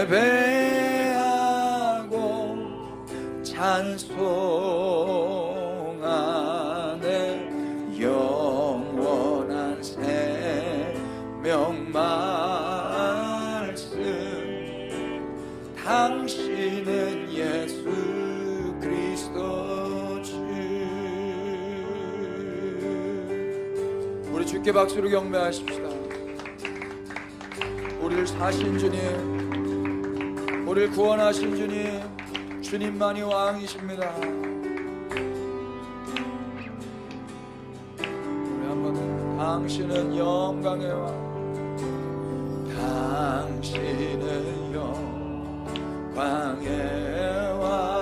예배하고 찬송하네 영원한 생명 말씀 당신은 예수 그리스도 주 우리 주께 박수로 경배하십시다. 우리를 사신 주님. 우리를 구원하신 주님, 주님만이 왕이십니다. 우리 한번 당신은 영광의 왕, 당신은 영광의 왕.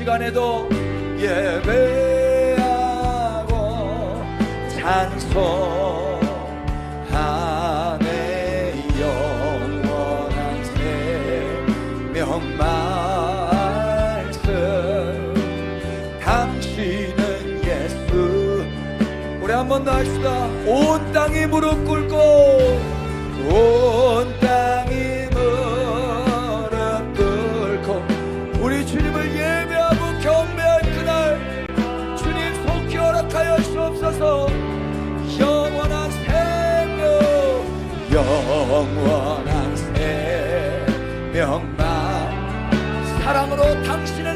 시간에도 예배하고 찬송하네. 영원한 생명 말씀. 당신은 예수. 우리 한 번 더 합시다. 온 땅이 무릎 꿇고 영원한 새 명만 사랑으로 당신을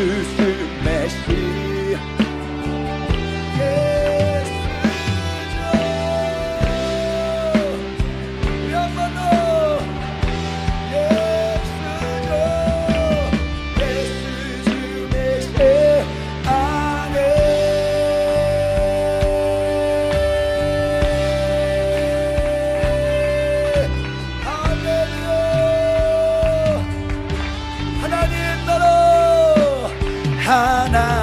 two, three. 하나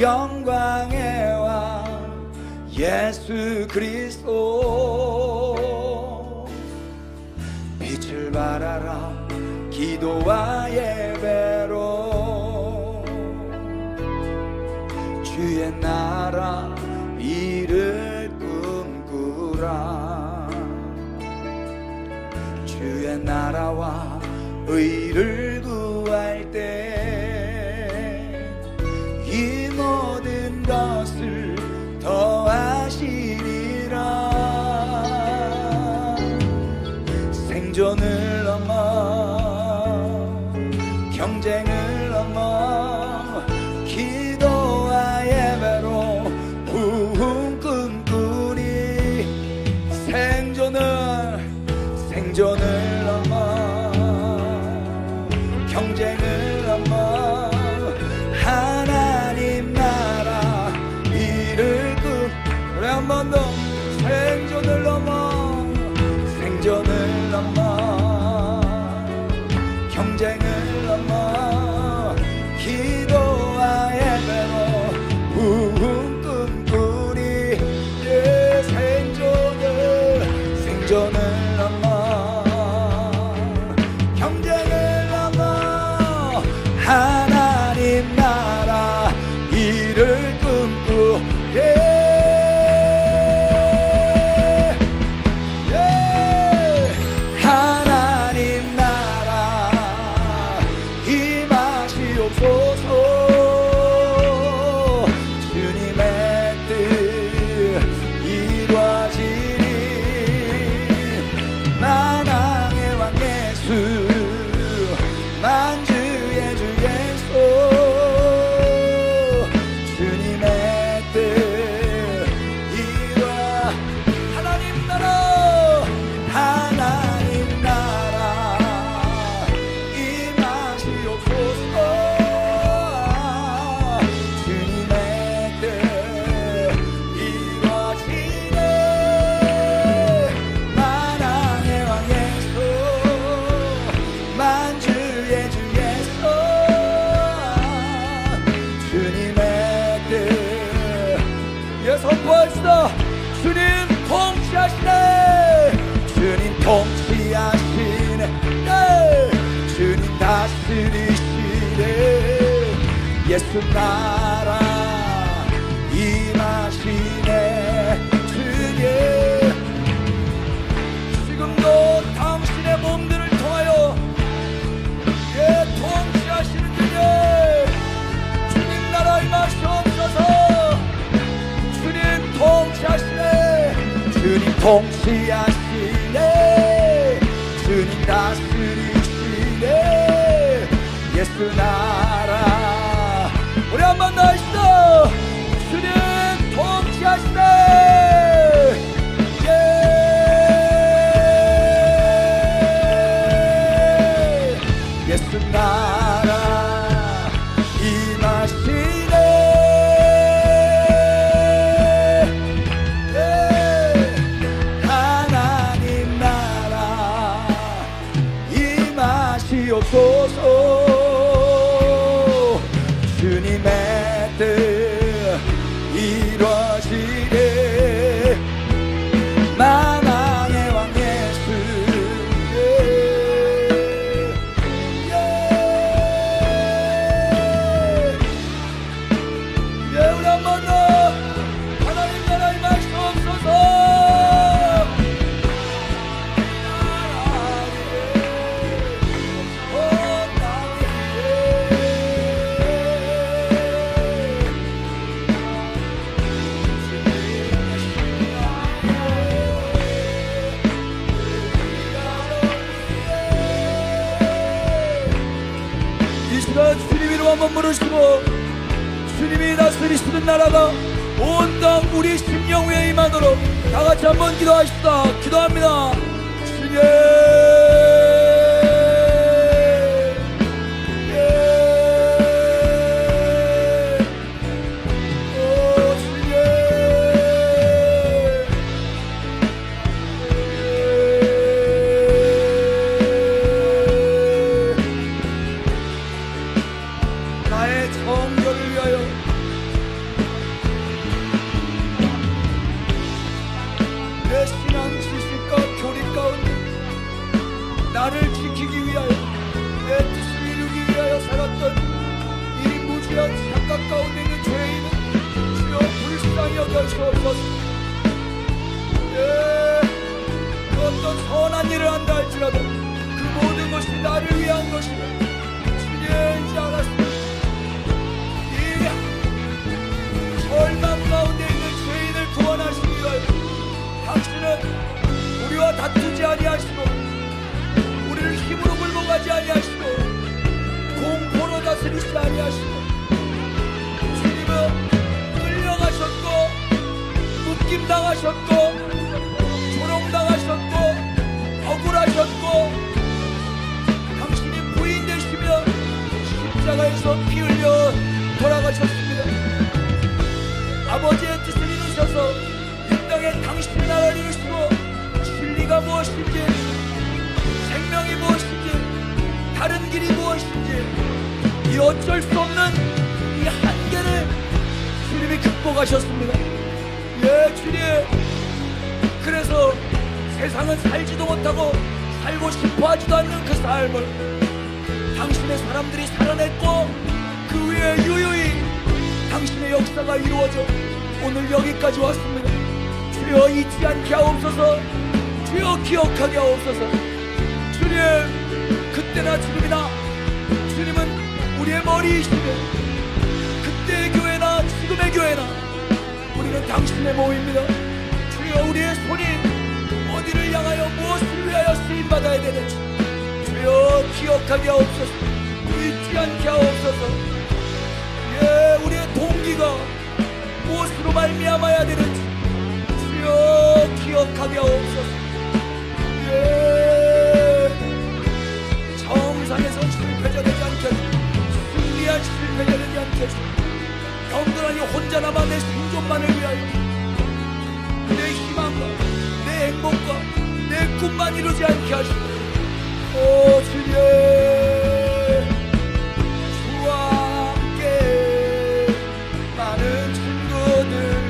영광의 왕 예수 그리스도. 빛을 발하라 기도와 예배로. 주의 나라 이를 꿈꾸라. 주의 나라와 의를 jangan 나라 임하시네. 주님 지금도 당신의 몸들을 통하여 예 통치하시는 주님 주님 나라 임하시옵소서. 주님 통치하시네. 주님 통치하시네. 주님 다스 dois 착각 가운데 있는 죄인은 주여 불쌍히 여겨주옵소서. 예, 그 어떤 선한 일을 한다 할지라도 그 모든 것이 나를 위한 것이며 주님 이제 알았습니다. 이 절망 가운데 있는 죄인을 구원하시기 위하여 당신은 우리와 다투지 아니하시고 우리를 힘으로 가지 아니하시고 공포로 다스리지 아니하시고 묶임당하셨고 조롱당하셨고 억울하셨고 당신이 부인 되시며 십자가에서 피 흘려 돌아가셨습니다. 아버지의 뜻을 이루셔서 이 땅에 당신의 나라를 이루시고 진리가 무엇인지 생명이 무엇인지 다른 길이 무엇인지 이 어쩔 수 없는 이 한계를 주님이 극복하셨습니다 예 주님 그래서 세상은 살지도 못하고 살고 싶어 하지도 않는 그 삶을 당신의 사람들이 살아냈고 그 위에 유유히 당신의 역사가 이루어져 오늘 여기까지 왔습니다. 주여 잊지 않게 하옵소서 주여 기억하게 하옵소서 주님 그때나 지금이나 주님은 우리의 머리이시며 그때의 교회나 지금의 교회나 우리는 당신의 몸입니다. 주여 우리의 손이 어디를 향하여 무엇을 위하여 쓰임 받아야 되는지 주여 기억하게 하옵소서. 잊지 않게 하옵소서. 예 우리의 동기가 무엇으로 말미암아야 되는지 주여 기억하게 하옵소서. 예 정상에서 실패자 되지 않게 승리한 실패자 되지 않게 경건하니 혼자 남아 내 생존만을 위하여. 내 희망과 내 행복과 내 꿈만 이루지 않게 하시고. 오 주님. 주와 함께 많은 친구들.